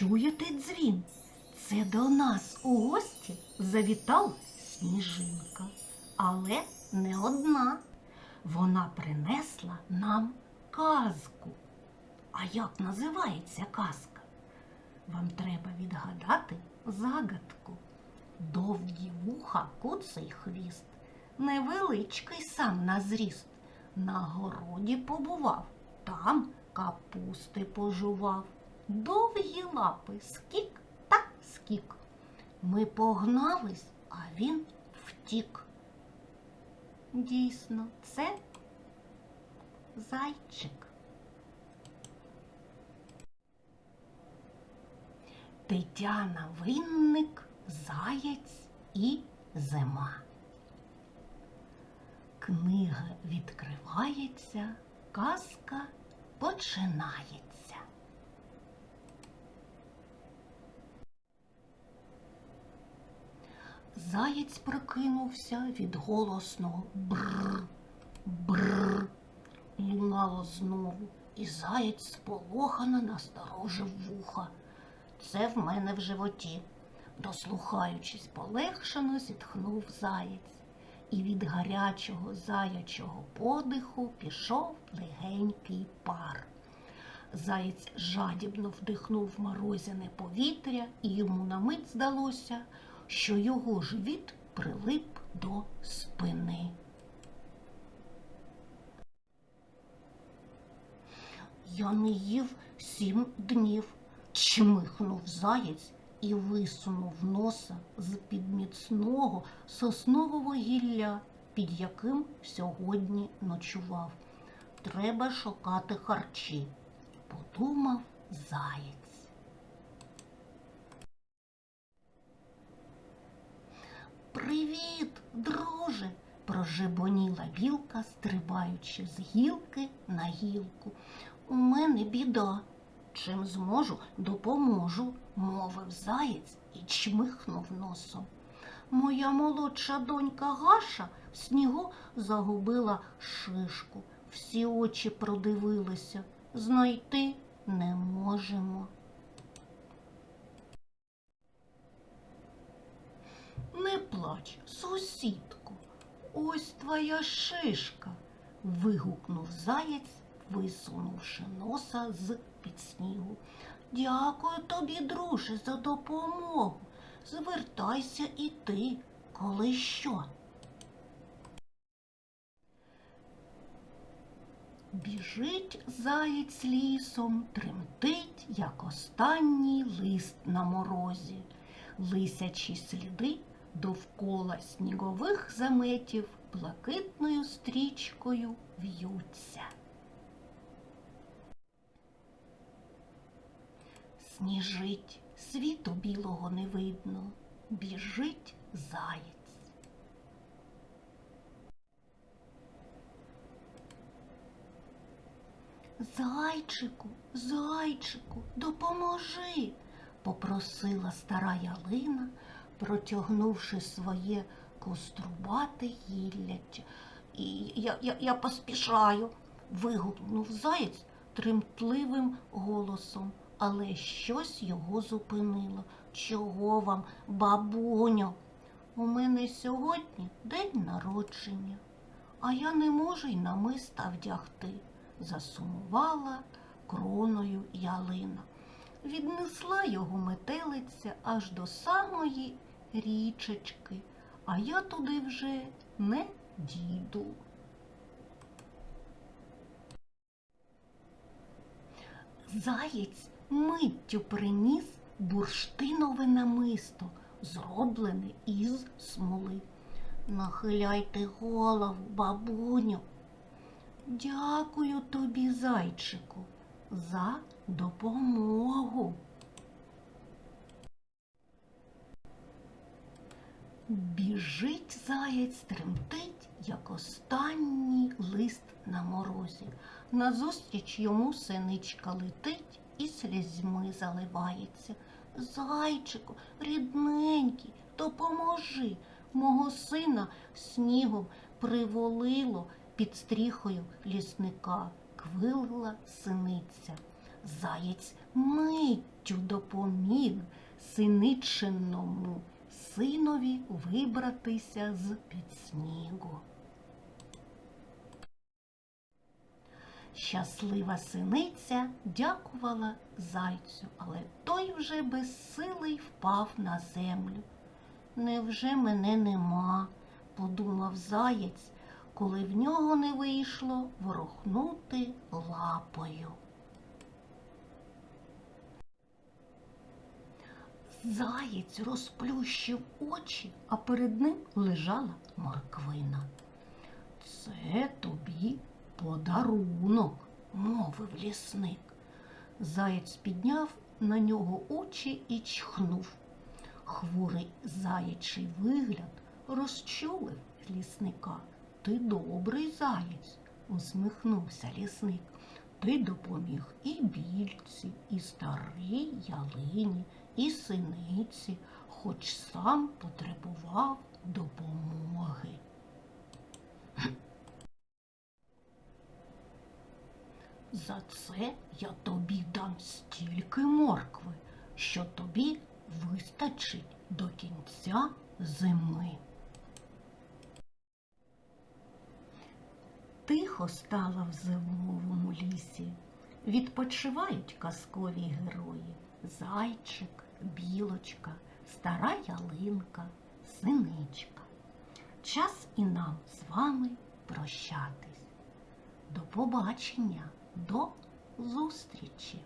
Чуєте дзвін? Це до нас у гості завітала сніжинка, але не одна. Вона принесла нам казку. А як називається казка? Вам треба відгадати загадку. Довгі вуха, куций хвіст, невеличкий сам на зріст. На городі побував, там капусти пожував. Довгі лапи, скік та скік. Ми погнались, а він втік. Дійсно, це зайчик. Тетяна Винник, Заєць і зима. Книга відкривається, казка починається. Заєць прокинувся від голосного бр, бр. Лунало знову, і заєць сполохано насторожив вуха. Це в мене в животі. Дослухаючись полегшено, зітхнув заєць, і від гарячого заячого подиху пішов легенький пар. Заєць жадібно вдихнув морозяне повітря, і йому на мить здалося, що його живіт прилип до спини. Я не їв сім днів, чмихнув заєць і висунув носа з під міцного соснового гілля, під яким сьогодні ночував. Треба шукати харчі, подумав заєць. Привіт, друже, прожебоніла білка, стрибаючи з гілки на гілку. У мене біда. Чим зможу, допоможу, мовив заєць і чмихнув носом. Моя молодша донька Гаша в снігу загубила шишку. Всі очі продивилися. Знайти не можемо. Не плач, сусідко, ось твоя шишка. вигукнув заєць, висунувши носа з під снігу. Дякую тобі, друже, за допомогу. Звертайся і ти, коли що. Біжить заєць лісом, тремтить, як останній лист на морозі. Лисячі сліди довкола снігових заметів блакитною стрічкою в'ються. Сніжить, світу білого не видно, біжить заєць. Зайчику, зайчику, допоможи, попросила стара ялина, протягнувши своє кострубате гілляче. І я, я, я поспішаю, вигукнув заєць тремтливим голосом, але щось його зупинило. Чого вам, бабуню? У мене сьогодні день народження, а я не можу й намиста вдягти, засумувала кроною ялина. Віднесла його метелиця аж до самої річечки, а я туди вже не дійду. Заєць миттю приніс бурштинове намисто, зроблене із смоли. Нахиляйте голову, бабуню. Дякую тобі, зайчику, за допомогу. Біжить заєць, тремтить, як останній лист на морозі. Назустріч йому синичка летить і слізьми заливається. Зайчику, рідненький, допоможи. Мого сина снігом приволило під стріхою лісника, квилила синиця. Заєць миттю допоміг синичиному синові вибратися з під снігу. Щаслива синиця дякувала зайцю, але той вже безсилий впав на землю. Невже мене нема? подумав заєць, коли в нього не вийшло ворухнути лапою. Заєць розплющив очі, а перед ним лежала морквина. Це тобі подарунок, мовив лісник. Заєць підняв на нього очі і чхнув. Хворий заячий вигляд розчулив лісника. Ти добрий заєць, усміхнувся лісник. Ти допоміг і більці, і старій ялині, і синиці, хоч сам потребував допомоги. За це я тобі дам стільки моркви, що тобі вистачить до кінця зими. Тихо стало в зимовому лісі. Відпочивають казкові герої зайчик, білочка, стара ялинка, синичка. Час і нам з вами прощатись. До побачення, до зустрічі!